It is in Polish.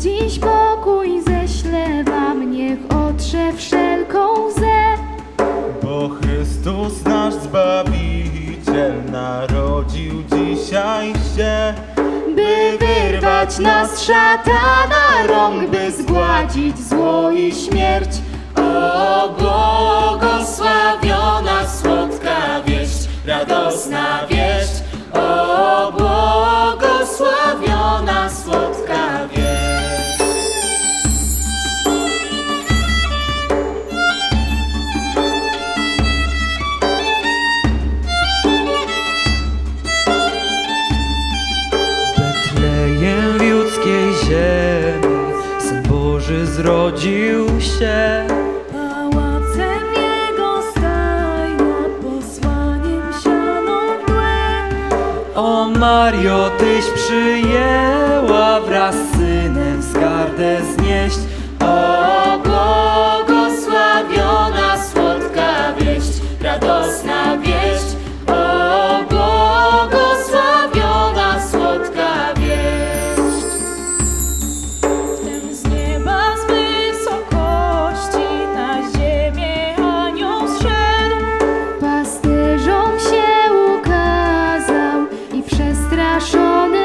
Dziś pokój ześle wam, niech otrze wszelką łzę. Bo Chrystus nasz Zbawiciel narodził dzisiaj się, by wyrwać nas z szatana rąk, by zgładzić zło i śmierć. O błogosławiona, słodka wieść, radosna wieść. Betlejem w judzkiej ziemi. Syn Boży zrodził się. Pałacem jego stajnia, posłaniem siano mgłę. O Mario, tyś przyjęła wraz z synem wzgardę znieść прикрашене.